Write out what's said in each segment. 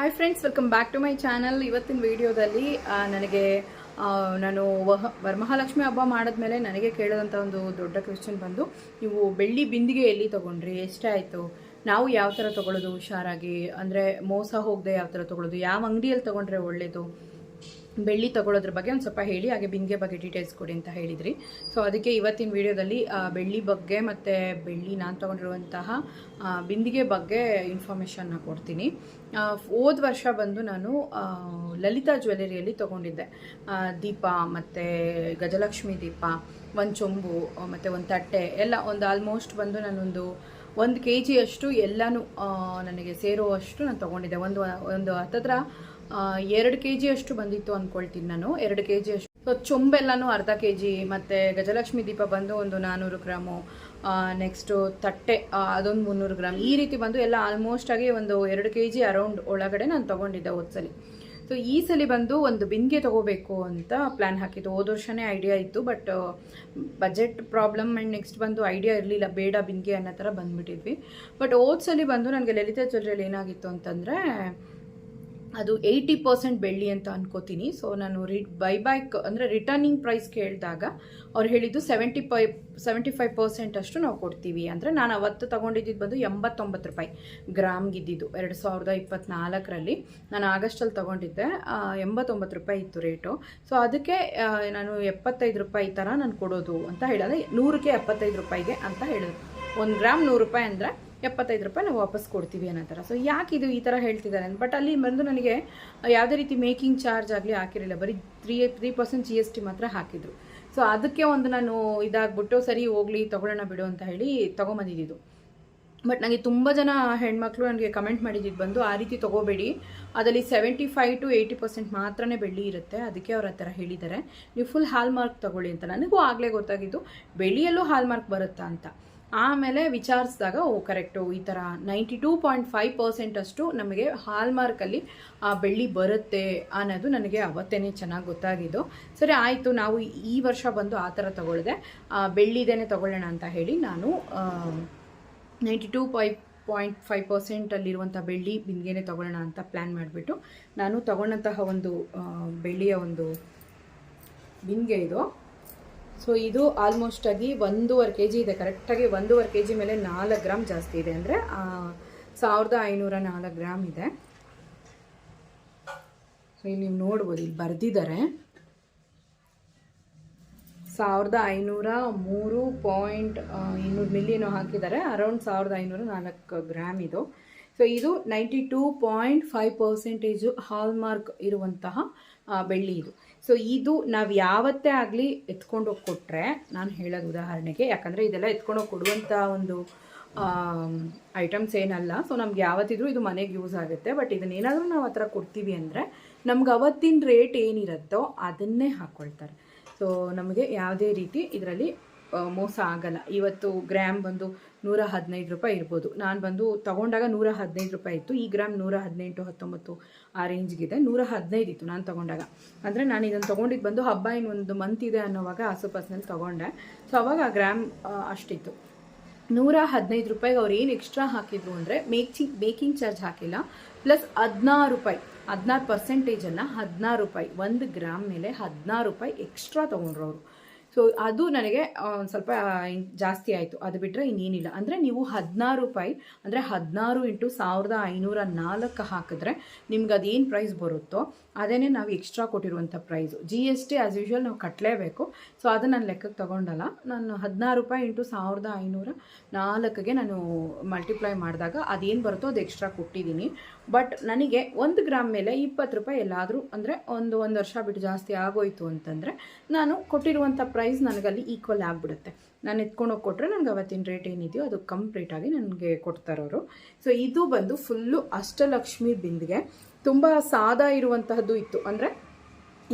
Hi friends welcome back to my channel ಇವತ್ತಿನ ವಿಡಿಯೋದಲ್ಲಿ ನನಗೆ ನಾನು ವಹ, ವರಮಹಾಲಕ್ಷ್ಮಿ ಹಬ್ಬ ಮಾಡಿದ್ಮೇಲೆ ನನಗೆ ಕೇಳಿದಂಥ ಒಂದು ದೊಡ್ಡ ಕ್ವೆಶ್ಚನ್ ಬಂದು, ನೀವು ಬೆಳ್ಳಿ ಬಿಂದಿಗೆ ಎಲ್ಲಿ ತೊಗೊಂಡ್ರಿ? ಎಷ್ಟಾಯಿತು ನಾವು ಯಾವ ಥರ ತೊಗೊಳ್ಳೋದು ಹುಷಾರಾಗಿ, ಅಂದರೆ ಮೋಸ ಹೋಗದೆ ಯಾವ ಥರ ತೊಗೊಳ್ಳೋದು ಯಾವ ಅಂಗಡಿಯಲ್ಲಿ ತೊಗೊಂಡ್ರೆ ಒಳ್ಳೆಯದು ಬೆಳ್ಳಿ ತಗೊಳ್ಳೋದ್ರ ಬಗ್ಗೆ ಒಂದು ಸ್ವಲ್ಪ ಹೇಳಿ, ಹಾಗೆ ಬಿಂದಿಗೆ ಬಗ್ಗೆ ಡೀಟೇಲ್ಸ್ ಕೊಡಿ ಅಂತ ಹೇಳಿದ್ರಿ. ಸೊ ಅದಕ್ಕೆ ಇವತ್ತಿನ ವಿಡಿಯೋದಲ್ಲಿ ಬೆಳ್ಳಿ ಬಗ್ಗೆ ಮತ್ತು ಬೆಳ್ಳಿ ನಾನು ತೊಗೊಂಡಿರುವಂತಹ ಬಿಂದಿಗೆ ಬಗ್ಗೆ ಇನ್ಫಾರ್ಮೇಷನ್ನ ಕೊಡ್ತೀನಿ. ಹೋದ ವರ್ಷ ಬಂದು ನಾನು ಲಲಿತಾ ಜ್ಯುವೆಲರಿಯಲ್ಲಿ ತೊಗೊಂಡಿದ್ದೆ. ದೀಪ, ಮತ್ತು ಗಜಲಕ್ಷ್ಮಿ ದೀಪ, ಒಂದು ಚೊಂಬು, ಮತ್ತು ಒಂದು ತಟ್ಟೆ, ಎಲ್ಲ ಒಂದು ಆಲ್ಮೋಸ್ಟ್ ಬಂದು ನಾನೊಂದು ಒಂದು ಕೆ ಜಿಯಷ್ಟು ಎಲ್ಲನೂ ನನಗೆ ಸೇರುವಷ್ಟು ನಾನು ತೊಗೊಂಡಿದ್ದೆ. ಒಂದು ಒಂದು ಹತ್ತತ್ರ ಎರಡು ಕೆ ಜಿ ಅಷ್ಟು ಬಂದಿತ್ತು ಅಂದ್ಕೊಳ್ತೀನಿ ನಾನು. ಎರಡು ಕೆ ಜಿ ಅಷ್ಟು. ಸೊ ಚೊಂಬೆಲ್ಲನೂ ಅರ್ಧ ಕೆ ಜಿ ಮತ್ತು ಗಜಲಕ್ಷ್ಮಿ ದೀಪ ಬಂದು ಒಂದು ನಾನ್ನೂರು ಗ್ರಾಮು. ನೆಕ್ಸ್ಟು ತಟ್ಟೆ ಅದೊಂದು ಮುನ್ನೂರು ಗ್ರಾಮ್. ಈ ರೀತಿ ಬಂದು ಎಲ್ಲ ಆಲ್ಮೋಸ್ಟ್ ಆಗಿ ಒಂದು ಎರಡು ಕೆ ಜಿ ಅರೌಂಡ್ ಒಳಗಡೆ ನಾನು ತೊಗೊಂಡಿದ್ದೆ ಹೋದ್ಸಲಿ. ಸೊ ಈ ಸಲ ಬಂದು ಒಂದು ಬಿಂದಿಗೆ ತೊಗೋಬೇಕು ಅಂತ ಪ್ಲ್ಯಾನ್ ಹಾಕಿದ್ದು. ಹೋದ ವರ್ಷನೇ ಐಡಿಯಾ ಇತ್ತು but budget problem and next ಬಂದು ಐಡಿಯಾ ಇರಲಿಲ್ಲ. ಬೇಡ ಬಿಂದಿಗೆ ಅನ್ನೋ ಥರ ಬಂದುಬಿಟ್ಟಿದ್ವಿ. ಬಟ್ ಹೋದ ಸಲ ಬಂದು ನನಗೆ ಲಲಿತಾ ಜ್ಯುವೆಲ್ರಿಯಲ್ಲಿ ಏನಾಗಿತ್ತು ಅಂತಂದರೆ ಅದು ಏಯ್ಟಿ ಪರ್ಸೆಂಟ್ ಬೆಳ್ಳಿ ಅಂತ ಅನ್ಕೋತೀನಿ. ಸೊ ನಾನು ರಿ ಬೈ ಬ್ಯಾಕ್ ಅಂದರೆ ರಿಟರ್ನಿಂಗ್ ಪ್ರೈಸ್ ಕೇಳಿದಾಗ ಅವ್ರು ಹೇಳಿದ್ದು seventy five seventy five percent ಅಷ್ಟು ನಾವು ಕೊಡ್ತೀವಿ ಅಂದರೆ ನಾನು ಅವತ್ತು ತೊಗೊಂಡಿದ್ದು ಬಂದು ಎಂಬತ್ತೊಂಬತ್ತು ರೂಪಾಯಿ ಗ್ರಾಮ್ಗಿದ್ದಿದ್ದು. ಎರಡು ಸಾವಿರದ ಇಪ್ಪತ್ತ್ನಾಲ್ಕರಲ್ಲಿ ನಾನು ಆಗಸ್ಟಲ್ಲಿ ತೊಗೊಂಡಿದ್ದೆ. ಎಂಬತ್ತೊಂಬತ್ತು ರೂಪಾಯಿ ಇತ್ತು ರೇಟು. ಸೊ ಅದಕ್ಕೆ ನಾನು ಎಪ್ಪತ್ತೈದು ರೂಪಾಯಿ ಥರ ನಾನು ಕೊಡೋದು ಅಂತ ಹೇಳಿದೆ ನೂರಕ್ಕೆ ಎಪ್ಪತ್ತೈದು ರೂಪಾಯಿಗೆ ಅಂತ ಹೇಳಿದ್ರು. ಒಂದು ಗ್ರಾಮ್ ನೂರು ರೂಪಾಯಿ ಅಂದರೆ ಎಪ್ಪತ್ತೈದು ರೂಪಾಯಿ ನಾವು ವಾಪಸ್ ಕೊಡ್ತೀವಿ ಅನ್ನೋ ಥರ. ಸೊ ಯಾಕೆ ಇದು ಈ ಥರ ಹೇಳ್ತಿದ್ದಾರೆ ಬಟ್ ಅಲ್ಲಿ ಬಂದು ನನಗೆ ಯಾವುದೇ ರೀತಿ ಮೇಕಿಂಗ್ ಚಾರ್ಜ್ ಆಗಲಿ ಹಾಕಿರಲಿಲ್ಲ. ಬರೀ three three percent G S T ಮಾತ್ರ ಹಾಕಿದ್ರು. ಸೊ ಅದಕ್ಕೆ ಒಂದು ನಾನು ಇದಾಗ್ಬಿಟ್ಟು ಸರಿ ಹೋಗ್ಲಿ, ತೊಗೊಳ್ಳೋಣ ಬಿಡು ಅಂತ ಹೇಳಿ ತೊಗೊಂಬಂದಿದ್ದು. ಬಟ್ ನನಗೆ ತುಂಬ ಜನ ಹೆಣ್ಮಕ್ಳು ನನಗೆ ಕಮೆಂಟ್ ಮಾಡಿದ್ದು ಬಂದು, ಆ ರೀತಿ ತೊಗೋಬೇಡಿ. ಅದರಲ್ಲಿ seventy five to eighty percent ಮಾತ್ರನೇ ಬೆಳ್ಳಿ ಇರುತ್ತೆ. ಅದಕ್ಕೆ ಅವ್ರ ಆ ಥರ ಹೇಳಿದ್ದಾರೆ. ನೀವು ಫುಲ್ ಹಾಲ್ ಮಾರ್ಕ್ ತೊಗೊಳ್ಳಿ ಅಂತ. ನನಗೂ ಆಗಲೇ ಗೊತ್ತಾಗಿದ್ದು, ಬೆಳ್ಳಿಯಲ್ಲೂ ಹಾಲ್ ಮಾರ್ಕ್ ಬರುತ್ತಾ ಅಂತ. ಆಮೇಲೆ ವಿಚಾರಿಸಿದಾಗ, ಓ ಕರೆಕ್ಟು ಈ ಥರ ninety two point five percent ಅಷ್ಟು ನಮಗೆ ಹಾಲ್ಮಾರ್ಕಲ್ಲಿ ಆ ಬೆಳ್ಳಿ ಬರುತ್ತೆ ಅನ್ನೋದು ನನಗೆ ಅವತ್ತೇ ಚೆನ್ನಾಗಿ ಗೊತ್ತಾಗಿದ್ದು. ಸರಿ, ಆಯಿತು, ನಾವು ಈ ವರ್ಷ ಬಂದು ಆ ಥರ ತಗೊಳ್ದೆ. ಬೆಳ್ಳಿದೇನೆ ತಗೊಳ್ಳೋಣ ಅಂತ ಹೇಳಿ ನಾನು ninety two five point five ಪರ್ಸೆಂಟಲ್ಲಿರುವಂಥ ಬೆಳ್ಳಿ ಬಿಂದಿಗೆನೆ ತಗೊಳ್ಳೋಣ ಅಂತ ಪ್ಲ್ಯಾನ್ ಮಾಡಿಬಿಟ್ಟು, ನಾನು ತಗೊಂಡಂತಹ ಒಂದು ಬೆಳ್ಳಿಯ ಒಂದು ಬಿಂದಿಗೆ ಇದು. ಸೊ ಇದು ಆಲ್ಮೋಸ್ಟ್ ಆಗಿ ಒಂದೂವರೆ ಕೆ ಜಿ ಇದೆ ಕರೆಕ್ಟಾಗಿ ಒಂದೂವರೆ ಕೆ ಜಿ ಮೇಲೆ ನಾಲ್ಕು ಗ್ರಾಮ್ ಜಾಸ್ತಿ ಇದೆ ಅಂದರೆ ಸಾವಿರದ ಐನೂರ ನಾಲ್ಕು ಗ್ರಾಮ್ ಇದೆ. ಸೊ ಇಲ್ಲಿ ನೀವು ನೋಡ್ಬೋದು, ಇಲ್ಲಿ ಬರೆದಿದ್ದಾರೆ. ಸಾವಿರದ ಐನೂರ ಮೂರು ಪಾಯಿಂಟ್ ಇನ್ನೂರು ಮಿಲಿಯನು ಹಾಕಿದ್ದಾರೆ. ಅರೌಂಡ್ ಸಾವಿರದ ಐನೂರ ನಾಲ್ಕು ಗ್ರಾಮ್ ಇದು. ಸೊ ಇದು ninety two point five percentage hallmark ಇರುವಂತಹ ಬೆಳ್ಳಿ ಇದು. ಸೊ ಇದು ನಾವು ಯಾವತ್ತೇ ಆಗಲಿ ಎತ್ಕೊಂಡೋಗಿ ಕೊಟ್ಟರೆ ನಾನು ಹೇಳೋದು ಉದಾಹರಣೆಗೆ, ಯಾಕಂದರೆ ಇದೆಲ್ಲ ಎತ್ಕೊಂಡೋಗಿ ಕೊಡುವಂಥ ಒಂದು ಐಟಮ್ಸ್ ಏನಲ್ಲ. ಸೊ ನಮ್ಗೆ ಯಾವತ್ತಿದ್ರೂ ಇದು ಮನೆಗೆ ಯೂಸ್ ಆಗುತ್ತೆ. ಬಟ್ ಇದನ್ನೇನಾದರೂ ನಾವು ಆ ಥರ ಕೊಡ್ತೀವಿ ಅಂದರೆ, ನಮ್ಗೆ ಅವತ್ತಿನ ರೇಟ್ ಏನಿರುತ್ತೋ ಅದನ್ನೇ ಹಾಕ್ಕೊಳ್ತಾರೆ ಸೊ ನಮಗೆ ಯಾವುದೇ ರೀತಿ ಇದರಲ್ಲಿ ಮೋಸ ಆಗಲ್ಲ. ಇವತ್ತು ಗ್ರಾಮ್ ಬಂದು ನೂರ ಹದಿನೈದು ರೂಪಾಯಿ ಇರ್ಬೋದು. ನಾನು ಬಂದು ತಗೊಂಡಾಗ ನೂರ ಹದಿನೈದು ರೂಪಾಯಿ ಇತ್ತು. ಈ ಗ್ರಾಮ್ ನೂರ ಹದಿನೆಂಟು, ಹತ್ತೊಂಬತ್ತು ಆ ರೇಂಜ್ಗಿದೆ ನೂರ ಹದಿನೈದು ಇತ್ತು ನಾನು ತಗೊಂಡಾಗ. ಅಂದರೆ ನಾನು ಇದನ್ನು ತೊಗೊಂಡಿದ್ದು ಬಂದು ಹಬ್ಬ ಇನ್ನೊಂದು ಮಂತ್ ಇದೆ ಅನ್ನೋವಾಗ ಆಸುಪಾಸಿನಲ್ಲಿ ತೊಗೊಂಡೆ. ಸೊ ಅವಾಗ ಆ ಗ್ರಾಮ್ ಅಷ್ಟಿತ್ತು. ನೂರ ಹದಿನೈದು ರೂಪಾಯಿಗೆ ಅವ್ರು ಏನು ಎಕ್ಸ್ಟ್ರಾ ಹಾಕಿದ್ರು ಅಂದರೆ ಮೇಕಿಂಗ್ ಬೇಕಿಂಗ್ ಚಾರ್ಜ್ ಹಾಕಿಲ್ಲ. ಪ್ಲಸ್ ಹದಿನಾರು ರೂಪಾಯಿ, ಹದಿನಾರು ಪರ್ಸೆಂಟೇಜನ್ನು ಹದಿನಾರು ರೂಪಾಯಿ, ಒಂದು ಗ್ರಾಮ್ ಮೇಲೆ ಹದಿನಾರು ರೂಪಾಯಿ ಎಕ್ಸ್ಟ್ರಾ ತೊಗೊಂಡ್ರು ಅವರು. ಸೊ ಅದು ನನಗೆ ಒಂದು ಸ್ವಲ್ಪ ಜಾಸ್ತಿ ಆಯಿತು. ಅದು ಬಿಟ್ಟರೆ ಇನ್ನೇನಿಲ್ಲ. ಅಂದರೆ ನೀವು ಹದಿನಾರು ರೂಪಾಯಿ, ಅಂದರೆ ಹದಿನಾರು ಇಂಟು ಸಾವಿರದ ಐನೂರ ನಾಲ್ಕು ಹಾಕಿದ್ರೆ ನಿಮ್ಗೆ ಅದೇನು ಪ್ರೈಸ್ ಬರುತ್ತೋ ಅದೇ ನಾವು ಎಕ್ಸ್ಟ್ರಾ ಕೊಟ್ಟಿರುವಂಥ price G S T as usual ನಾವು ಕಟ್ಟಲೇಬೇಕು ಸೊ ಅದು ನಾನು ಲೆಕ್ಕಕ್ಕೆ ತೊಗೊಂಡಲ್ಲ. ನಾನು ಹದಿನಾರು ರೂಪಾಯಿ ಇಂಟು ಸಾವಿರದ ಐನೂರ ನಾಲ್ಕಿಗೆ ನಾನು ಮಲ್ಟಿಪ್ಲೈ ಮಾಡಿದಾಗ ಅದೇನು ಬರುತ್ತೋ ಅದು ಎಕ್ಸ್ಟ್ರಾ ಕೊಟ್ಟಿದ್ದೀನಿ. ಬಟ್ ನನಗೆ ಒಂದು ಗ್ರಾಮ್ ಮೇಲೆ ಇಪ್ಪತ್ತು ರೂಪಾಯಿ ಎಲ್ಲಾದರೂ ಅಂದರೆ ಒಂದು ಒಂದು ವರ್ಷ ಬಿಟ್ಟು ಜಾಸ್ತಿ ಆಗೋಯಿತು ಅಂತಂದರೆ ನಾನು ಕೊಟ್ಟಿರುವಂಥ ಪ್ರೈಸ್ ನನಗಲ್ಲಿ ಈಕ್ವಲ್ ಆಗಿಬಿಡುತ್ತೆ. ನಾನು ಎತ್ಕೊಂಡೋಗಿ ಕೊಟ್ಟರೆ ನನಗೆ ಅವತ್ತಿನ ರೇಟ್ ಏನಿದೆಯೋ ಅದು ಕಂಪ್ಲೀಟಾಗಿ ನನಗೆ ಕೊಡ್ತಾರವರು ಸೊ ಇದು ಬಂದು ಫುಲ್ಲು ಅಷ್ಟಲಕ್ಷ್ಮಿ ಬಿಂದಿಗೆ ತುಂಬ ಸಾದಾ ಇರುವಂತಹದ್ದು ಇತ್ತು. ಅಂದರೆ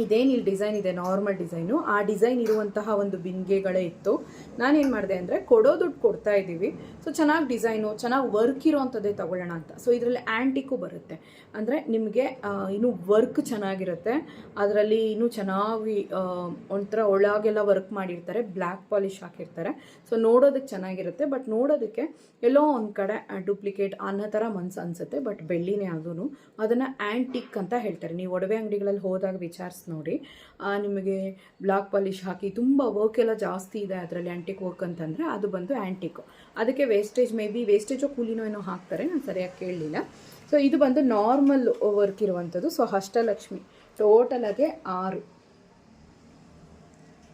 ಇದೇನು ಇಲ್ಲಿ ಡಿಸೈನ್ ಇದೆ ನಾರ್ಮಲ್ ಡಿಸೈನು ಆ ಡಿಸೈನ್ ಇರುವಂತಹ ಒಂದು ಬಿಂದಿಗೆಗಳೇ ಇತ್ತು. ನಾನೇನು ಮಾಡಿದೆ ಅಂದರೆ ಕೊಡೋ ದುಡ್ಡು ಕೊಡ್ತಾ ಇದ್ದೀವಿ. ಸೊ ಚೆನ್ನಾಗಿ ಡಿಸೈನು ಚೆನ್ನಾಗಿ ವರ್ಕ್ ಇರೋವಂಥದ್ದೇ ತಗೊಳ್ಳೋಣ ಅಂತ. ಸೊ ಇದರಲ್ಲಿ ಆ್ಯಂಟಿಕ್ಕು ಬರುತ್ತೆ. ಅಂದರೆ ನಿಮಗೆ ಇನ್ನೂ ವರ್ಕ್ ಚೆನ್ನಾಗಿರುತ್ತೆ. ಅದರಲ್ಲಿ ಇನ್ನೂ ಚೆನ್ನಾಗಿ ಒಂಥರ ಒಳಗೆಲ್ಲ ವರ್ಕ್ ಮಾಡಿರ್ತಾರೆ ಬ್ಲ್ಯಾಕ್ ಪಾಲಿಶ್ ಹಾಕಿರ್ತಾರೆ. ಸೊ ನೋಡೋದಕ್ಕೆ ಚೆನ್ನಾಗಿರುತ್ತೆ. ಬಟ್ ನೋಡೋದಕ್ಕೆ ಎಲ್ಲೋ ಒಂದು ಕಡೆ ಡೂಪ್ಲಿಕೇಟ್ ಅನ್ನೋ ಥರ ಮನ್ಸು ಅನಿಸುತ್ತೆ. ಬಟ್ ಬೆಳ್ಳಿನೇ ಅದೂ ಅದನ್ನು ಆ್ಯಂಟಿಕ್ ಅಂತ ಹೇಳ್ತಾರೆ. ನೀವು ಒಡವೆ ಅಂಗಡಿಗಳಲ್ಲಿ ಹೋದಾಗ ವಿಚಾರಿಸಿ ನೋಡಿ. ನಿಮಗೆ ಬ್ಲಾಕ್ ಪಾಲಿಶ್ ಹಾಕಿ ತುಂಬ ವರ್ಕ್ ಎಲ್ಲ ಜಾಸ್ತಿ ಇದೆ ಅದರಲ್ಲಿ ಆ್ಯಂಟಿಕ್ ವರ್ಕ್ ಅಂತಂದರೆ ಅದು ಬಂದು ಆ್ಯಂಟಿಕ್ ಅದಕ್ಕೆ ವೇಸ್ಟೇಜ್ ಮೇ ಬಿ ವೇಸ್ಟೇಜೋ ಕೂಲಿನೋ ಏನೋ ಹಾಕ್ತಾರೆ, ನಾನು ಸರಿಯಾಗಿ ಕೇಳಲಿಲ್ಲ. ಸೊ ಇದು ಬಂದು ನಾರ್ಮಲ್ ವರ್ಕ್ ಇರುವಂಥದ್ದು ಸೊ ಅಷ್ಟಲಕ್ಷ್ಮಿ ಟೋಟಲ್ ಆಗಿ ಆರು.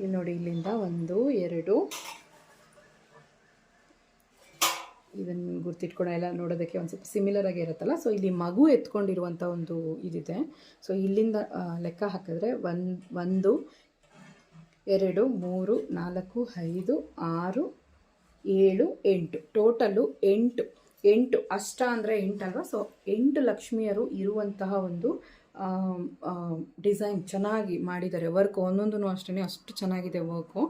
ಇಲ್ಲಿ ನೋಡಿ, ಇಲ್ಲಿಂದ ಒಂದು, ಎರಡು ಇದನ್ನು ಗುರ್ತಿಟ್ಕೊಂಡು ಎಲ್ಲ ನೋಡೋದಕ್ಕೆ ಒಂದು ಸ್ವಲ್ಪ ಸಿಮಿಲರ್ ಆಗಿ ಇರುತ್ತಲ್ಲ? ಸೊ ಇಲ್ಲಿ ಮಗು ಎತ್ಕೊಂಡಿರುವಂಥ ಒಂದು ಇದಿದೆ. ಸೊ ಇಲ್ಲಿಂದ ಲೆಕ್ಕ ಹಾಕಿದ್ರೆ ಒಂದು ಒಂದು, ಎರಡು, ಮೂರು, ನಾಲ್ಕು, ಐದು, ಆರು, ಏಳು, ಎಂಟು. ಟೋಟಲು ಎಂಟು. ಎಂಟು. ಅಷ್ಟ ಅಂದರೆ ಎಂಟಲ್ವಾ ಸೊ ಎಂಟು ಲಕ್ಷ್ಮಿಯರು ಇರುವಂತಹ ಒಂದು ಡಿಸೈನ್ ಚೆನ್ನಾಗಿ ಮಾಡಿದ್ದಾರೆ. ವರ್ಕ್ ಒಂದೊಂದು ಅಷ್ಟೇ ಅಷ್ಟು ಚೆನ್ನಾಗಿದೆ ವರ್ಕು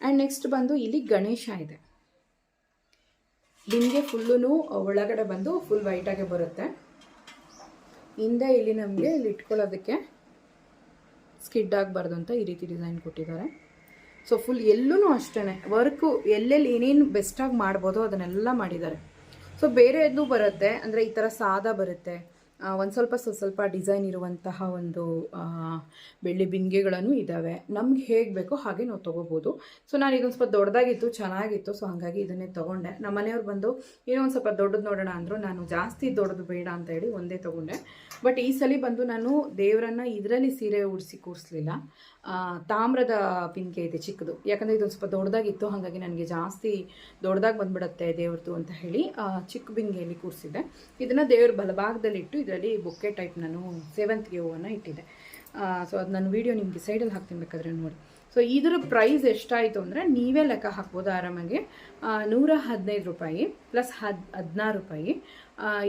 ಆ್ಯಂಡ್ ನೆಕ್ಸ್ಟ್ ಬಂದು ಇಲ್ಲಿ ಗಣೇಶ ಇದೆ. ಬಿಂದಿಗೆ ಫುಲ್ಲೂ ಒಳಗಡೆ ಬಂದು ಫುಲ್ ವೈಟಾಗೆ ಬರುತ್ತೆ. ಹಿಂದೆ ಇಲ್ಲಿ ನಮಗೆ ಇಲ್ಲಿ ಇಟ್ಕೊಳ್ಳೋದಕ್ಕೆ ಸ್ಕಿಡ್ ಆಗಬಾರ್ದು ಅಂತ ಈ ರೀತಿ ಡಿಸೈನ್ ಕೊಟ್ಟಿದ್ದಾರೆ. ಸೊ ಫುಲ್ ಎಲ್ಲೂ ಅಷ್ಟೇ ವರ್ಕು ಎಲ್ಲೆಲ್ಲಿ ಏನೇನು ಬೆಸ್ಟಾಗಿ ಮಾಡ್ಬೋದೋ ಅದನ್ನೆಲ್ಲ ಮಾಡಿದ್ದಾರೆ. ಸೊ ಬೇರೆ ಎಲ್ಲೂ ಬರುತ್ತೆ, ಅಂದರೆ ಈ ಥರ ಸಾದಾ ಬರುತ್ತೆ. ಒಂದು ಸ್ವಲ್ಪ ಸ್ವಲ್ಪ ಸ್ವಲ್ಪ ಡಿಸೈನ್ ಇರುವಂತಹ ಒಂದು ಬೆಳ್ಳಿ ಬಿಂದಿಗೆಗಳನ್ನು ಇದ್ದಾವೆ ನಮ್ಗೆ ಹೇಗೆ ಬೇಕೋ ಹಾಗೆ ನಾವು ತೊಗೋಬೋದು. ಸೊ ನಾನು ಇದೊಂದು ಸ್ವಲ್ಪ ದೊಡ್ಡದಾಗಿತ್ತು, ಚೆನ್ನಾಗಿತ್ತು, ಸೊ ಹಾಗಾಗಿ ಇದನ್ನೇ ತೊಗೊಂಡೆ. ನಮ್ಮ ಮನೆಯವ್ರು ಬಂದು, ಏನೋ ಒಂದು ಸ್ವಲ್ಪ ದೊಡ್ಡದು ನೋಡೋಣ ಅಂದರು, ನಾನು ಜಾಸ್ತಿ ದೊಡ್ಡದು ಬೇಡ ಅಂತ ಹೇಳಿ ಒಂದೇ ತೊಗೊಂಡೆ. ಬಟ್ ಈ ಸಲ ಬಂದು ನಾನು ದೇವರನ್ನು ಇದರಲ್ಲಿ ಸೀರೆ ಉಡಿಸಿ ಕೂರಿಸ್ಲಿಲ್ಲ. ತಾಮ್ರದ ಪಿಂಕೆ ಇದೆ ಚಿಕ್ಕದು. ಯಾಕಂದರೆ ಇದೊಂದು ಸ್ವಲ್ಪ ದೊಡ್ಡದಾಗಿತ್ತು, ಹಾಗಾಗಿ ನನಗೆ ಜಾಸ್ತಿ ದೊಡ್ಡದಾಗಿ ಬಂದ್ಬಿಡುತ್ತೆ ದೇವ್ರದ್ದು ಅಂತ ಹೇಳಿ ಚಿಕ್ಕ ಬಿಂಗೆಯಲ್ಲಿ ಕೂರಿಸಿದ್ದೆ. ಇದನ್ನು ದೇವ್ರ ಬಲಭಾಗದಲ್ಲಿ ಇಟ್ಟು ಇದರಲ್ಲಿ ಬೊಕ್ಕೆ ಟೈಪ್ ನಾನು ಸೇವಂತಿಗೆ ಹೂವನ್ನು ಇಟ್ಟಿದ್ದೆ. ಸೊ ಅದು ನಾನು ವೀಡಿಯೋ ನಿಮಗೆ ಸೈಡಲ್ಲಿ ಹಾಕ್ತೀನಿ ಬೇಕಾದ್ರೆ ನೋಡಿ. ಸೊ ಇದರ ಪ್ರೈಸ್ ಎಷ್ಟಾಯಿತು ಅಂದರೆ ನೀವೇ ಲೆಕ್ಕ ಹಾಕ್ಬೋದು ಆರಾಮಾಗಿ? ನೂರ ಹದಿನೈದು ರೂಪಾಯಿ ಪ್ಲಸ್ ಹದ್, ಹದಿನಾರು ರೂಪಾಯಿ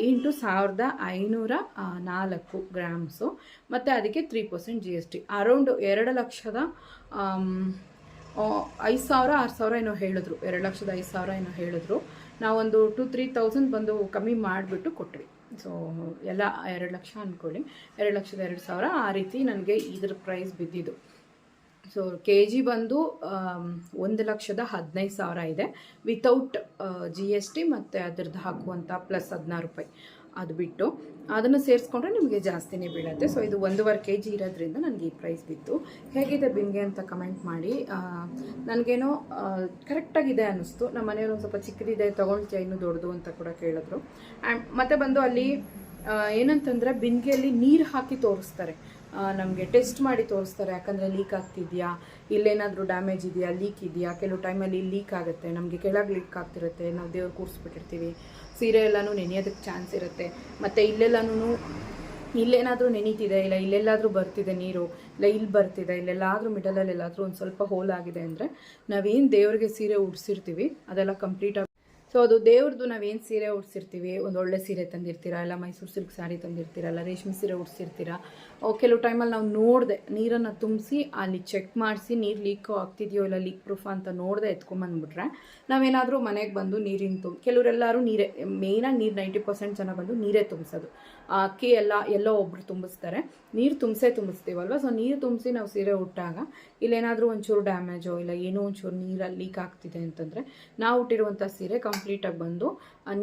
ಇಂಟು ಸಾವಿರದ ಐನೂರ ನಾಲ್ಕು ಗ್ರಾಮ್ಸು ಮತ್ತು ಅದಕ್ಕೆ three percent G S T around ಎರಡು ಲಕ್ಷದ ಐದು ಸಾವಿರ, ಆರು ಸಾವಿರ ಏನೋ ಹೇಳಿದ್ರು. ಎರಡು ಲಕ್ಷದ ಐದು ಸಾವಿರ ಏನೋ ಹೇಳಿದ್ರು. ನಾವೊಂದು ಟು ತ್ರೀ ತೌಸಂಡ್ ಬಂದು ಕಮ್ಮಿ ಮಾಡಿಬಿಟ್ಟು ಕೊಟ್ವಿ. ಸೊ ಎಲ್ಲ ಎರಡು ಲಕ್ಷ ಅಂದ್ಕೊಳ್ಳಿ ಎರಡು ಲಕ್ಷದ ಎರಡು ಸಾವಿರ ಆ ರೀತಿ ನನಗೆ ಇದ್ರ ಪ್ರೈಸ್ ಬಿದ್ದಿದ್ದು. ಸೊ ಕೆ ಜಿ ಬಂದು ಒಂದು ಲಕ್ಷದ ಹದಿನೈದು ಸಾವಿರ ಇದೆ. ವಿತೌಟ್ ಜಿ ಎಸ್ ಟಿ ಮತ್ತು ಅದ್ರದ್ದು ಹಾಕುವಂಥ ಪ್ಲಸ್ ಹದಿನಾರು ರೂಪಾಯಿ ಅದು ಬಿಟ್ಟು ಅದನ್ನು ಸೇರಿಸ್ಕೊಂಡ್ರೆ ನಿಮಗೆ ಜಾಸ್ತಿನೇ ಬೀಳುತ್ತೆ. ಸೊ ಇದು ಒಂದೂವರೆ ಕೆ ಜಿ ಇರೋದ್ರಿಂದ ನನಗೆ ಈ ಪ್ರೈಸ್ ಬಿತ್ತು. ಹೇಗಿದೆ ಬಿಂಗೆ ಅಂತ ಕಮೆಂಟ್ ಮಾಡಿ. ನನಗೇನೋ ಕರೆಕ್ಟಾಗಿದೆ ಅನ್ನಿಸ್ತು. ನಮ್ಮ ಮನೆಯವರು ಒಂದು ಸ್ವಲ್ಪ ಚಿಕ್ಕದಿದೆ, ತೊಗೊಳ್ತೀಯ ಇನ್ನೂ ದೊಡ್ಡದು ಅಂತ ಕೂಡ ಕೇಳಿದ್ರು. ಆ್ಯಂಡ್ ಮತ್ತೆ ಬಂದು ಅಲ್ಲಿ ಏನಂತಂದರೆ ಬಿಂದಿಗೆಯಲ್ಲಿ ನೀರು ಹಾಕಿ ತೋರಿಸ್ತಾರೆ. ನಮಗೆ ಟೆಸ್ಟ್ ಮಾಡಿ ತೋರಿಸ್ತಾರೆ, ಯಾಕಂದರೆ ಲೀಕ್ ಆಗ್ತಿದೆಯಾ, ಇಲ್ಲೇನಾದರೂ ಡ್ಯಾಮೇಜ್ ಇದೆಯಾ ಲೀಕ್ ಇದೆಯಾ, ಕೆಲವು ಟೈಮಲ್ಲಿ ಲೀಕ್ ಆಗುತ್ತೆ, ನಮಗೆ ಕೆಳಗೆ ಲೀಕ್ ಆಗ್ತಿರುತ್ತೆ, ನಾವು ದೇವ್ರು ಕೂರಿಸ್ಬಿಟ್ಟಿರ್ತೀವಿ ಸೀರೆ ಎಲ್ಲನೂ ನೆನೆಯೋದಕ್ಕೆ ಚಾನ್ಸ್ ಇರುತ್ತೆ, ಮತ್ತು ಇಲ್ಲೆಲ್ಲನೂ ಇಲ್ಲೇನಾದರೂ ನೆನೀತಿದೆ, ಇಲ್ಲ ಇಲ್ಲೆಲ್ಲಾದರೂ ಬರ್ತಿದೆ ನೀರು, ಇಲ್ಲ ಇಲ್ಲಿ ಬರ್ತಿದೆ, ಇಲ್ಲೆಲ್ಲಾದರೂ ಮಿಡಲಲ್ಲಿ ಎಲ್ಲಾದರೂ ಒಂದು ಸ್ವಲ್ಪ ಹೋಲ್ ಆಗಿದೆ ಅಂದರೆ ನಾವೇನು ದೇವ್ರಿಗೆ ಸೀರೆ ಉಡಿಸಿರ್ತೀವಿ, ಅದೆಲ್ಲ ಕಂಪ್ಲೀಟಾಗಿ ಸೊ ಅದು ದೇವ್ರದ್ದು ನಾವೇನು ಸೀರೆ ಉಡ್ಸಿರ್ತೀವಿ, ಒಂದು ಒಳ್ಳೆ ಸೀರೆ ತಂದಿರ್ತೀರಾ, ಇಲ್ಲ ಮೈಸೂರು ಸಿಲ್ಕ್ ಸ್ಯಾರಿ ತಂದಿರ್ತೀರಾ, ಇಲ್ಲ ರೇಷ್ಮೆ ಸೀರೆ ಉಡ್ಸಿರ್ತೀರಾ ಕೆಲವು ಟೈಮಲ್ಲಿ ನಾವು ನೋಡಿದೆ, ನೀರನ್ನು ತುಂಬಿಸಿ, ಅಲ್ಲಿ ಚೆಕ್ ಮಾಡಿಸಿ, ನೀರು ಲೀಕ್ ಆಗ್ತಿದೆಯೋ ಇಲ್ಲ ಲೀಕ್ ಪ್ರೂಫ್ ಅಂತ ನೋಡದೆ ಎತ್ಕೊಂಬಂದ್ಬಿಟ್ರೆ ನಾವೇನಾದರೂ ಮನೆಗೆ ಬಂದು ನೀರಿನ ತುಂಬ ಕೆಲವರೆಲ್ಲರೂ ನೀರೇ ಮೇಯ್ನಾಗಿ ನೀರು ನೈಂಟಿ ಪರ್ಸೆಂಟ್ ಜನ ಬಂದು ನೀರೇ ತುಂಬಿಸೋದು. ಅಕ್ಕಿ ಎಲ್ಲ, ಎಲ್ಲೋ ಒಬ್ರು ತುಂಬಿಸ್ತಾರೆ. ನೀರು ತುಂಬಿಸೇ ತುಂಬಿಸ್ತೀವಲ್ವ? ಸೊ ನೀರು ತುಂಬಿಸಿ ನಾವು ಸೀರೆ ಉಟ್ಟಾಗ ಇಲ್ಲೇನಾದರೂ ಒಂಚೂರು ಡ್ಯಾಮೇಜೋ ಇಲ್ಲ ಏನೋ ಒಂಚೂರು ನೀರಲ್ಲಿ ಲೀಕ್ ಆಗ್ತಿದೆ ಅಂತಂದರೆ ನಾವು ಉಟ್ಟಿರುವಂಥ ಸೀರೆ ಕಂಪ್ಲೀಟಾಗಿ ಬಂದು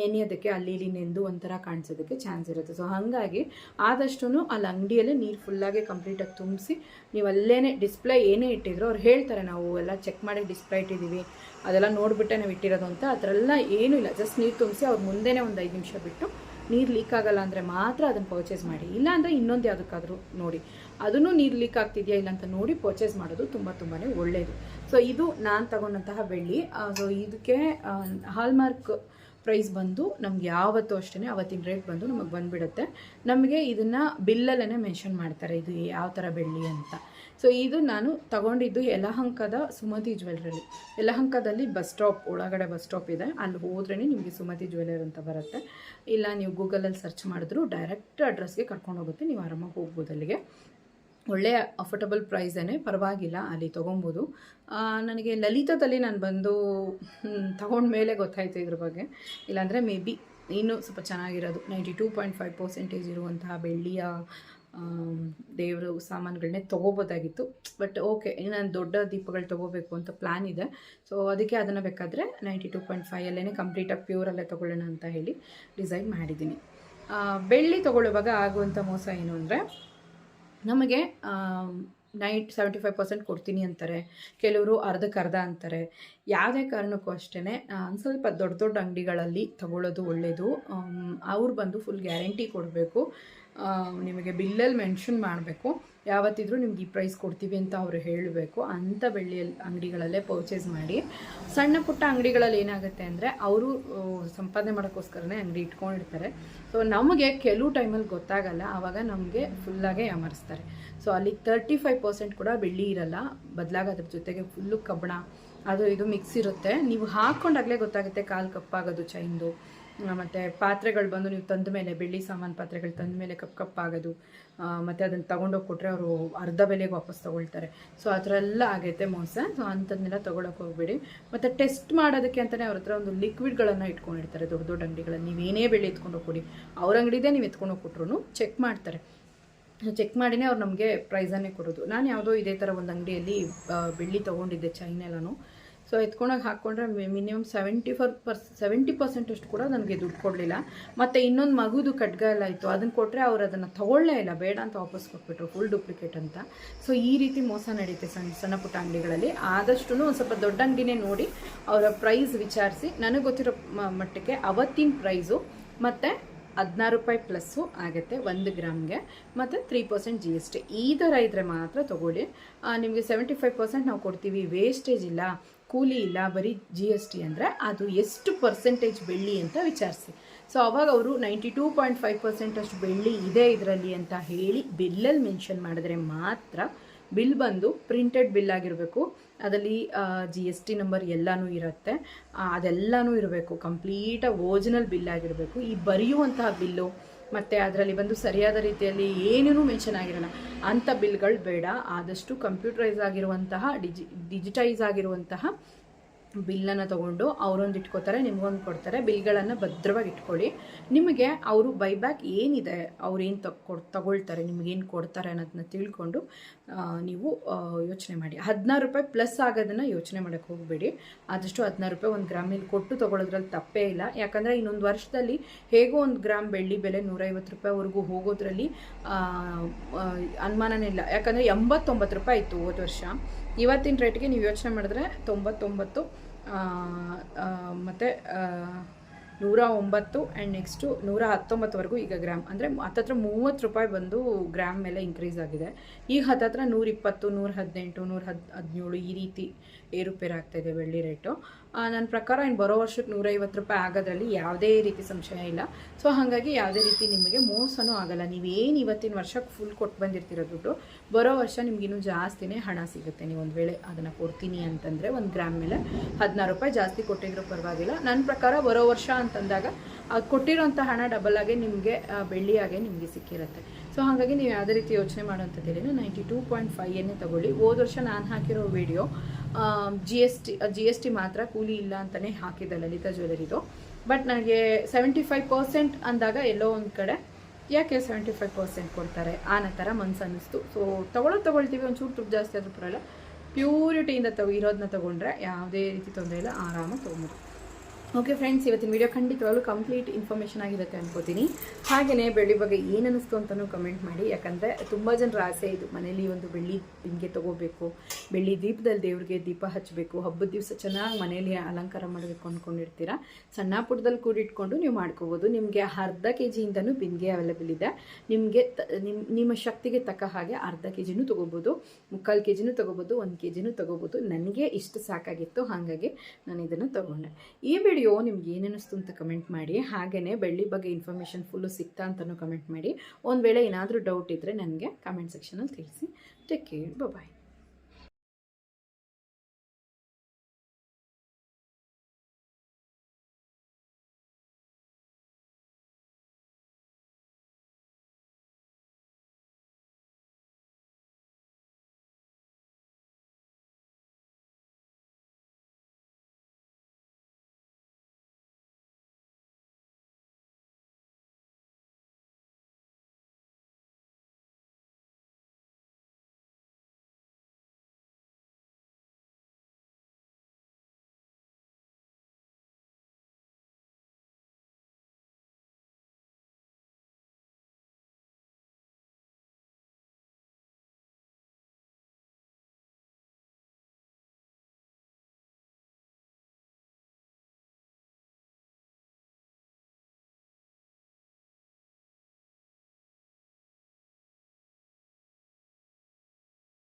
ನೆನೆಯೋದಕ್ಕೆ, ಅಲ್ಲಿ ಇಲ್ಲಿ ನೆಂದು ಒಂಥರ ಕಾಣಿಸೋದಕ್ಕೆ ಚಾನ್ಸ್ ಇರುತ್ತೆ. ಸೊ ಹಾಗಾಗಿ ಆದಷ್ಟು ಅಲ್ಲಿ ಅಂಗಡಿಯಲ್ಲೇ ನೀರು ಫುಲ್ಲಾಗಿ ಕಂಪ್ಲೀಟಾಗಿ ತುಂಬಿಸಿ, ನೀವು ಅಲ್ಲೇ ಡಿಸ್ಪ್ಲೇ ಏನೇ ಇಟ್ಟಿದ್ರು ಅವ್ರು ಹೇಳ್ತಾರೆ, ನಾವು ಎಲ್ಲ ಚೆಕ್ ಮಾಡಿ ಡಿಸ್ಪ್ಲೇ ಇಟ್ಟಿದ್ದೀವಿ ಅದೆಲ್ಲ ನೋಡಿಬಿಟ್ಟೆ ನಾವು ಇಟ್ಟಿರೋದು ಅಂತ. ಅದರೆಲ್ಲ ಏನೂ ಇಲ್ಲ. ಜಸ್ಟ್ ನೀರು ತುಂಬಿಸಿ ಅವ್ರ ಮುಂದೆನೇ ಒಂದು ಐದು ನಿಮಿಷ ಬಿಟ್ಟು ನೀರು ಲೀಕ್ ಆಗಲ್ಲ ಅಂದರೆ ಮಾತ್ರ ಅದನ್ನು ಪರ್ಚೇಸ್ ಮಾಡಿ. ಇಲ್ಲ ಅಂದರೆ ಇನ್ನೊಂದು ಯಾವುದಕ್ಕಾದರೂ ನೋಡಿ. ಅದನ್ನು ನೀರು ಲೀಕ್ ಆಗ್ತಿದೆಯಾ ಇಲ್ಲ ಅಂತ ನೋಡಿ ಪರ್ಚೇಸ್ ಮಾಡೋದು ತುಂಬ ತುಂಬಾ ಒಳ್ಳೆಯದು ಸೊ ಇದು ನಾನು ತಗೊಂಡಂತಹ ಬೆಳ್ಳಿ. ಸೊ ಇದಕ್ಕೆ ಹಾಲ್ಮಾರ್ಕ್ ಪ್ರೈಸ್ ಬಂದು ನಮ್ಗೆ ಯಾವತ್ತೂ ಅಷ್ಟೇ ಅವತ್ತಿನ ರೇಟ್ ಬಂದು ನಮಗೆ ಬಂದುಬಿಡುತ್ತೆ. ನಮಗೆ ಇದನ್ನು ಬಿಲ್ಲಲ್ಲೇ ಮೆನ್ಷನ್ ಮಾಡ್ತಾರೆ. ಇದು ಯಾವ ಥರ ಬೆಳ್ಳಿ ಅಂತ. ಸೊ ಇದು ನಾನು ತಗೊಂಡಿದ್ದು ಯಲಹಂಕದ ಸುಮತಿ ಜ್ಯುವೆಲ್ರಲ್ಲಿ ಯಲಹಂಕದಲ್ಲಿ ಬಸ್ ಸ್ಟಾಪ್, ಒಳಗಡೆ ಬಸ್ ಸ್ಟಾಪ್ ಇದೆ. ಅಲ್ಲಿ ಹೋದ್ರೇ ನಿಮಗೆ ಸುಮತಿ ಜ್ಯುವೆಲರ್ ಅಂತ ಬರುತ್ತೆ. ಇಲ್ಲ ನೀವು ಗೂಗಲಲ್ಲಿ ಸರ್ಚ್ ಮಾಡಿದ್ರು ಡೈರೆಕ್ಟ್ ಅಡ್ರೆಸ್ಗೆ ಕರ್ಕೊಂಡು ಹೋಗುತ್ತೆ. ನೀವು ಆರಾಮಾಗಿ ಹೋಗ್ಬೋದು ಅಲ್ಲಿಗೆ. ಒಳ್ಳೆಯ ಅಫೋರ್ಡಬಲ್ ಪ್ರೈಸೇ ಪರವಾಗಿಲ್ಲ, ಅಲ್ಲಿ ತೊಗೊಬೋದು. ನನಗೆ ಲಲಿತದಲ್ಲಿ ನಾನು ಬಂದು ತಗೊಂಡ ಮೇಲೆ ಗೊತ್ತಾಯಿತು ಇದ್ರ ಬಗ್ಗೆ. ಇಲ್ಲಾಂದರೆ ಮೇ ಬಿ ಇನ್ನೂ ಸ್ವಲ್ಪ ಚೆನ್ನಾಗಿರೋದು. Ninety two point five percentage ಇರುವಂತಹ ಬೆಳ್ಳಿಯ ದೇವರು ಸಾಮಾನುಗಳನ್ನೇ ತೊಗೋಬೋದಾಗಿತ್ತು. ಬಟ್ ಓಕೆ ನಾನು ದೊಡ್ಡ ದೀಪಗಳು ತೊಗೋಬೇಕು ಅಂತ ಪ್ಲ್ಯಾನ್ ಇದೆ. ಸೊ ಅದಕ್ಕೆ ಅದನ್ನು ಬೇಕಾದರೆ ನೈಂಟಿ ಟು ಪಾಯಿಂಟ್ ಫೈವಲ್ಲೇ ಕಂಪ್ಲೀಟಾಗಿ ಪ್ಯೂರಲ್ಲೇ ತೊಗೊಳ್ಳೋಣ ಅಂತ ಹೇಳಿ ಡಿಸೈಡ್ ಮಾಡಿದ್ದೀನಿ. ಬೆಳ್ಳಿ ತೊಗೊಳ್ಳುವಾಗ ಆಗುವಂಥ ಮೋಸ ಏನು ಅಂದರೆ, ನಮಗೆ ನೈಟ್ ಸೆವೆಂಟಿ ಫೈವ್ ಪರ್ಸೆಂಟ್ ಕೊಡ್ತೀನಿ ಅಂತಾರೆ. ಕೆಲವರು ಅರ್ಧಕ್ಕೆ ಅರ್ಧ ಅಂತಾರೆ. ಯಾವುದೇ ಕಾರಣಕ್ಕೂ ಅಷ್ಟೇ ಸ್ವಲ್ಪ ದೊಡ್ಡ ದೊಡ್ಡ ಅಂಗಡಿಗಳಲ್ಲಿ ತಗೊಳ್ಳೋದು ಒಳ್ಳೆಯದು ಅವ್ರು ಬಂದು ಫುಲ್ ಗ್ಯಾರಂಟಿ ಕೊಡಬೇಕು. ನಿಮಗೆ ಬಿಲ್ಲಲ್ಲಿ ಮೆನ್ಷನ್ ಮಾಡಬೇಕು. ಯಾವತ್ತಿದ್ರೂ ನಿಮ್ಗೆ ಈ ಪ್ರೈಸ್ ಕೊಡ್ತೀವಿ ಅಂತ ಅವರು ಹೇಳಬೇಕು. ಅಂಥ ಬೆಳ್ಳಿಯಲ್ಲಿ ಅಂಗಡಿಗಳಲ್ಲೇ ಪರ್ಚೇಸ್ ಮಾಡಿ. ಸಣ್ಣ ಪುಟ್ಟ ಅಂಗಡಿಗಳಲ್ಲಿ ಏನಾಗುತ್ತೆ ಅಂದರೆ ಅವರು ಸಂಪಾದನೆ ಮಾಡೋಕ್ಕೋಸ್ಕರನೇ ಅಂಗಡಿ ಇಟ್ಕೊಂಡಿರ್ತಾರೆ. ಸೊ ನಮಗೆ ಕೆಲವು ಟೈಮಲ್ಲಿ ಗೊತ್ತಾಗಲ್ಲ. ಆವಾಗ ನಮಗೆ ಫುಲ್ಲಾಗೆ ಯಾಮರಿಸ್ತಾರೆ. ಸೊ ಅಲ್ಲಿ ತರ್ಟಿ ಫೈವ್ ಪರ್ಸೆಂಟ್ ಕೂಡ ಬೆಳ್ಳಿ ಇರಲ್ಲ. ಬದಲಾಗೋದ್ರ ಜೊತೆಗೆ ಫುಲ್ಲು ಕಬ್ಬಣ. ಅದು ಇದು ಮಿಕ್ಸ್ ಇರುತ್ತೆ. ನೀವು ಹಾಕ್ಕೊಂಡಾಗಲೇ ಗೊತ್ತಾಗುತ್ತೆ ಕಾಲು ಕಪ್ಪಾಗೋದು ಚೈನ್ದು ಮತ್ತು ಪಾತ್ರೆಗಳು ಬಂದು ನೀವು ತಂದ ಮೇಲೆ, ಬೆಳ್ಳಿ ಸಾಮಾನು ಪಾತ್ರೆಗಳು ತಂದ ಮೇಲೆ ಕಪ್ ಕಪ್ಪಾಗೋದು ಮತ್ತು ಅದನ್ನು ತೊಗೊಂಡೋಗಿ ಕೊಟ್ಟರೆ ಅವರು ಅರ್ಧ ಬೆಲೆಗೆ ವಾಪಸ್ ತೊಗೊಳ್ತಾರೆ. ಸೊ ಆ ಥರ ಎಲ್ಲ ಆಗೈತೆ ಮೋಸ. ಸೊ ಅಂಥದ್ದನ್ನೆಲ್ಲ ತೊಗೊಳಕ್ಕೆ ಹೋಗಬೇಡಿ. ಮತ್ತು ಟೆಸ್ಟ್ ಮಾಡೋದಕ್ಕೆ ಅಂತಲೇ ಅವ್ರ ಹತ್ರ ಒಂದು ಲಿಕ್ವಿಡ್ಗಳನ್ನು ಇಟ್ಕೊಂಡಿರ್ತಾರೆ, ದೊಡ್ಡ ದೊಡ್ಡ ಅಂಗಡಿಗಳಲ್ಲಿ. ನೀವೇನೇ ಬೆಳ್ಳಿ ಎತ್ಕೊಂಡು ಕೊಡಿ. ಅವ್ರ ಅಂಗಡಿದೇ ನೀವು ಎತ್ಕೊಂಡು ಕೊಟ್ರು ಚೆಕ್ ಮಾಡ್ತಾರೆ. ಚೆಕ್ ಮಾಡಿನೇ ಅವ್ರು ನಮಗೆ ಪ್ರೈಸನ್ನೇ ಕೊಡೋದು. ನಾನು ಯಾವುದೋ ಇದೇ ಥರ ಒಂದು ಅಂಗಡಿಯಲ್ಲಿ ಬೆಳ್ಳಿ ತೊಗೊಂಡಿದ್ದೆ ಚೈನೆಲ್ಲನು ಸೊ ಎತ್ಕೊಂಡೋಗಿ ಹಾಕ್ಕೊಂಡ್ರೆ minimum seventy four percent seventy percent ಅಷ್ಟು ಕೂಡ ನನಗೆ ದುಡ್ಡು ಕೊಡಲಿಲ್ಲ. ಮತ್ತು ಇನ್ನೊಂದು ಮಗುದು ಖಡ್ಗ ಎಲ್ಲ ಇತ್ತು. ಅದನ್ನು ಕೊಟ್ಟರೆ ಅವ್ರು ಅದನ್ನು ತೊಗೊಳ್ಳೇ ಇಲ್ಲ. ಬೇಡ ಅಂತ ವಾಪಸ್ ಕೊಟ್ಬಿಟ್ರು. ಫುಲ್ ಡೂಪ್ಲಿಕೇಟ್ ಅಂತ. ಸೊ ಈ ರೀತಿ ಮೋಸ ನಡೀತೆ ಸಣ್ಣ ಸಣ್ಣ ಪುಟ್ಟ ಅಂಗಡಿಗಳಲ್ಲಿ ಆದಷ್ಟು ಒಂದು ಸ್ವಲ್ಪ ದೊಡ್ಡ ಅಂಗಡಿನೇ ನೋಡಿ ಅವರ ಪ್ರೈಸ್ ವಿಚಾರಿಸಿ. ನನಗೆ ಗೊತ್ತಿರೋ ಮಟ್ಟಕ್ಕೆ ಅವತ್ತಿನ ಪ್ರೈಸು ಮತ್ತು ಹದಿನಾರು ರೂಪಾಯಿ ಪ್ಲಸ್ಸು ಆಗುತ್ತೆ ಒಂದು ಗ್ರಾಮ್ಗೆ. ಮತ್ತು three percent G S T ಈ ಥರ ಇದ್ದರೆ ಮಾತ್ರ ತೊಗೊಳ್ಳಿ. ನಿಮಗೆ ಸೆವೆಂಟಿ ಫೈವ್ ಪರ್ಸೆಂಟ್ ನಾವು ಕೊಡ್ತೀವಿ. ವೇಸ್ಟೇಜ್ ಇಲ್ಲ. ಕೂಲಿ ಇಲ್ಲ, ಬರೀ ಜಿ ಎಸ್ ಟಿ ಅಂದರೆ ಅದು ಎಷ್ಟು ಪರ್ಸೆಂಟೇಜ್ ಬೆಳ್ಳಿ ಅಂತ ವಿಚಾರಿಸಿ. ಸೊ ಅವಾಗ ಅವರು ninety two point five percent ಅಷ್ಟು ಬೆಳ್ಳಿ ಇದೆ ಇದರಲ್ಲಿ ಅಂತ ಹೇಳಿ ಬಿಲ್ಲಲ್ಲಿ ಮೆನ್ಷನ್ ಮಾಡಿದ್ರೆ ಮಾತ್ರ ಬಿಲ್ ಬಂದು ಪ್ರಿಂಟೆಡ್ ಬಿಲ್ ಆಗಿರಬೇಕು. ಅದರಲ್ಲಿ ಜಿ ಎಸ್ ಟಿ ನಂಬರ್ ಎಲ್ಲನೂ ಇರುತ್ತೆ. ಅದೆಲ್ಲನೂ ಇರಬೇಕು. ಕಂಪ್ಲೀಟಾಗಿ ಓರಿಜಿನಲ್ ಬಿಲ್ ಆಗಿರಬೇಕು. ಈ ಬರೆಯುವಂತಹ ಬಿಲ್ಲು ಮತ್ತು ಅದರಲ್ಲಿ ಬಂದು ಸರಿಯಾದ ರೀತಿಯಲ್ಲಿ ಏನೇನು ಮೆನ್ಷನ್ ಆಗಿರೋಲ್ಲ. ಅಂಥ ಬಿಲ್ಗಳು ಬೇಡ. ಆದಷ್ಟು ಕಂಪ್ಯೂಟರೈಸ್ ಆಗಿರುವಂತಹ ಡಿಜಿ ಡಿಜಿಟೈಸ್ ಆಗಿರುವಂತಹ ಬಿಲ್ಲನ್ನು ತೊಗೊಂಡು ಅವರೊಂದು ಇಟ್ಕೋತಾರೆ, ನಿಮಗೊಂದು ಕೊಡ್ತಾರೆ. ಬಿಲ್ಗಳನ್ನು ಭದ್ರವಾಗಿ ಇಟ್ಕೊಳ್ಳಿ. ನಿಮಗೆ ಅವರು ಬೈಬ್ಯಾಕ್ ಏನಿದೆ ಅವ್ರೇನು ಏನು ತಗೊ ತಗೊಳ್ತಾರೆ, ನಿಮಗೇನು ಕೊಡ್ತಾರೆ ಅನ್ನೋದನ್ನ ತಿಳ್ಕೊಂಡು ನೀವು ಯೋಚನೆ ಮಾಡಿ. ಹದಿನಾರು ರೂಪಾಯಿ ಪ್ಲಸ್ ಆಗೋದನ್ನು ಯೋಚನೆ ಮಾಡೋಕ್ಕೆ ಹೋಗಬೇಡಿ. ಆದಷ್ಟು ಹದಿನಾರು ರೂಪಾಯಿ ಒಂದು ಗ್ರಾಮಿಗೆ ಕೊಟ್ಟು ತೊಗೊಳೋದ್ರಲ್ಲಿ ತಪ್ಪೇ ಇಲ್ಲ. ಯಾಕಂದರೆ ಇನ್ನೊಂದು ವರ್ಷದಲ್ಲಿ ಹೇಗೋ ಒಂದು ಗ್ರಾಮ್ ಬೆಳ್ಳಿ ಬೆಲೆ ನೂರೈವತ್ತು ರೂಪಾಯಿವರೆಗೂ ಹೋಗೋದ್ರಲ್ಲಿ ಅನುಮಾನನೇ ಇಲ್ಲ. ಯಾಕಂದರೆ ಎಂಬತ್ತೊಂಬತ್ತು ರೂಪಾಯಿ ಇತ್ತು ಹೋದ ವರ್ಷ. ಇವತ್ತಿನ ರೇಟ್ಗೆ ನೀವು ಯೋಚನೆ ಮಾಡಿದ್ರೆ ತೊಂಬತ್ತೊಂಬತ್ತು ಮತ್ತು ನೂರ ಒಂಬತ್ತು ಆ್ಯಂಡ್ ನೆಕ್ಸ್ಟು ನೂರ ಹತ್ತೊಂಬತ್ತುವರೆಗೂ ಈಗ ಗ್ರಾಮ್ ಅಂದರೆ ಹತ್ತತ್ರ ಮೂವತ್ತು ರೂಪಾಯಿ ಬಂದು ಗ್ರಾಮ್ ಮೇಲೆ ಇನ್ಕ್ರೀಸ್ ಆಗಿದೆ. ಈಗ ಹತ್ತತ್ರ ನೂರಿಪ್ಪತ್ತು ನೂರ ಹದಿನೆಂಟು ನೂರ ಹದ್ ಹದಿನೇಳು ಈ ರೀತಿ ಏರುಪೇರು ಇದೆ ಬೆಳ್ಳಿ ರೇಟು ನನ್ನ ಪ್ರಕಾರ ಇನ್ನು ಬರೋ ವರ್ಷಕ್ಕೆ ನೂರೈವತ್ತು ರೂಪಾಯಿ ಆಗೋದ್ರಲ್ಲಿ ಯಾವುದೇ ರೀತಿ ಸಂಶಯ ಇಲ್ಲ. ಸೊ ಹಾಗಾಗಿ ಯಾವುದೇ ರೀತಿ ನಿಮಗೆ ಮೋಸನೂ ಆಗಲ್ಲ. ನೀವೇನು ಇವತ್ತಿನ ವರ್ಷಕ್ಕೆ ಫುಲ್ ಕೊಟ್ಟು ಬಂದಿರ್ತೀರ ದುಡ್ಡು, ಬರೋ ವರ್ಷ ನಿಮ್ಗೆ ಇನ್ನೂ ಜಾಸ್ತಿನೇ ಹಣ ಸಿಗುತ್ತೆ. ನೀವು ಒಂದು ವೇಳೆ ಅದನ್ನು ಕೊಡ್ತೀನಿ ಅಂತಂದರೆ ಒಂದು ಗ್ರಾಮ್ ಮೇಲೆ ಹದಿನಾರು ರೂಪಾಯಿ ಜಾಸ್ತಿ ಕೊಟ್ಟಿದ್ರು ಪರವಾಗಿಲ್ಲ. ನನ್ನ ಪ್ರಕಾರ ಬರೋ ವರ್ಷ ಅಂತಂದಾಗ ಕೊಟ್ಟಿರೋಂಥ ಹಣ ಡಬಲ್ ಆಗಿ ನಿಮಗೆ ಬೆಳ್ಳಿಯಾಗೆ ನಿಮಗೆ ಸಿಕ್ಕಿರುತ್ತೆ. ಸೊ ಹಾಗಾಗಿ ನೀವು ಯಾವುದೇ ರೀತಿ ಯೋಚನೆ ಮಾಡೋಂಥದ್ದೇನು ನೈಂಟಿ ಟೂ ಪಾಯಿಂಟ್ ಫೈವನ್ನೇ ತಗೊಳ್ಳಿ. ಹೋದ ವರ್ಷ ನಾನು ಹಾಕಿರೋ video G S T G S T ಮಾತ್ರ ಕೂಲಿ ಇಲ್ಲ ಅಂತಲೇ ಹಾಕಿದ್ದೆ ಲಲಿತಾ ಜ್ಯುವೆಲರಿದು ಬಟ್ ನನಗೆ ಸೆವೆಂಟಿ ಫೈವ್ ಪರ್ಸೆಂಟ್ ಅಂದಾಗ ಎಲ್ಲೋ ಒಂದು ಕಡೆ ಯಾಕೆ ಸೆವೆಂಟಿ ಫೈವ್ ಪರ್ಸೆಂಟ್ ಕೊಡ್ತಾರೆ? ಆ ಥರ ಮನ್ಸು ಅನ್ನಿಸ್ತು ಸೊ ತೊಗೊಳೋದು ತೊಗೊಳ್ತೀವಿ. ಒಂಚೂರು ದುಡ್ಡು ಜಾಸ್ತಿ ಆದರೂ ಪರಲ್ಲ ಪ್ಯೂರಿಟಿಯಿಂದ ತಗೋ ಇರೋದನ್ನ ತೊಗೊಂಡ್ರೆ ಯಾವುದೇ ರೀತಿ ತೊಂದರೆ ಇಲ್ಲ. ಆರಾಮಾಗಿ ತೊಗೊಂಬೋದು. ಓಕೆ ಫ್ರೆಂಡ್ಸ್ ಇವತ್ತಿನ ವಿಡಿಯೋ ಖಂಡಿತವಾಗ್ಲೂ ಕಂಪ್ಲೀಟ್ ಇನ್ಫಾರ್ಮೇಷನ್ ಆಗಿರುತ್ತೆ ಅನ್ಕೋತೀನಿ. ಹಾಗೆಯೇ ಬೆಳ್ಳಿ ಬಗ್ಗೆ ಏನು ಅನ್ನಿಸ್ತು ಅಂತಲೂ ಕಮೆಂಟ್ ಮಾಡಿ. ಯಾಕಂದರೆ ತುಂಬ ಜನರ ಆಸೆ ಇದು. ಮನೇಲಿ ಒಂದು ಬೆಳ್ಳಿ ಹಿಂಗೆ ತೊಗೋಬೇಕು. ಬೆಳ್ಳಿ ದೀಪದಲ್ಲಿ ದೇವ್ರಿಗೆ ದೀಪ ಹಚ್ಚಬೇಕು ಹಬ್ಬದ ದಿವಸ ಚೆನ್ನಾಗಿ ಮನೇಲಿ ಅಲಂಕಾರ ಮಾಡಬೇಕು ಅಂದ್ಕೊಂಡಿರ್ತೀರ ಸಣ್ಣ ಪುಟ್ಟದಲ್ಲಿ ಕೂಡಿಟ್ಕೊಂಡು ನೀವು ಮಾಡ್ಕೋಬೋದು. ನಿಮಗೆ ಅರ್ಧ ಕೆ ಜಿಯಿಂದನೂ ಬಿಂದಿಗೆ ಅವೈಲೇಬಲ್ ಇದೆ. ನಿಮಗೆ ನಿಮ್ಮ ನಿಮ್ಮ ಶಕ್ತಿಗೆ ತಕ್ಕ ಹಾಗೆ ಅರ್ಧ ಕೆ ಜಿನೂ ತೊಗೋಬೋದು. ಮುಕ್ಕಾಲು ಕೆ ಜಿನೂ ತೊಗೋಬೋದು. ಒಂದು ಕೆ ಜಿನೂ ತೊಗೋಬೋದು. ನನಗೆ ಇಷ್ಟು ಸಾಕಾಗಿತ್ತು. ಹಾಗಾಗಿ ನಾನು ಇದನ್ನು ತೊಗೊಂಡೆ. ಈ ವಿಡಿಯೋ ನಿಮ್ಗೆ ಏನಿಸ್ತು ಅಂತ ಕಮೆಂಟ್ ಮಾಡಿ. ಹಾಗೆಯೇ ಬೆಳ್ಳಿ ಬಗ್ಗೆ ಇನ್ಫಾರ್ಮೇಷನ್ ಫುಲ್ಲು ಸಿಗ್ತಾ ಅಂತಲೂ ಕಮೆಂಟ್ ಮಾಡಿ. ಒಂದು ವೇಳೆ ಏನಾದರೂ ಡೌಟ್ ಇದ್ದರೆ ನನಗೆ ಕಮೆಂಟ್ ಸೆಕ್ಷನಲ್ಲಿ ತಿಳಿಸಿ. Take care bye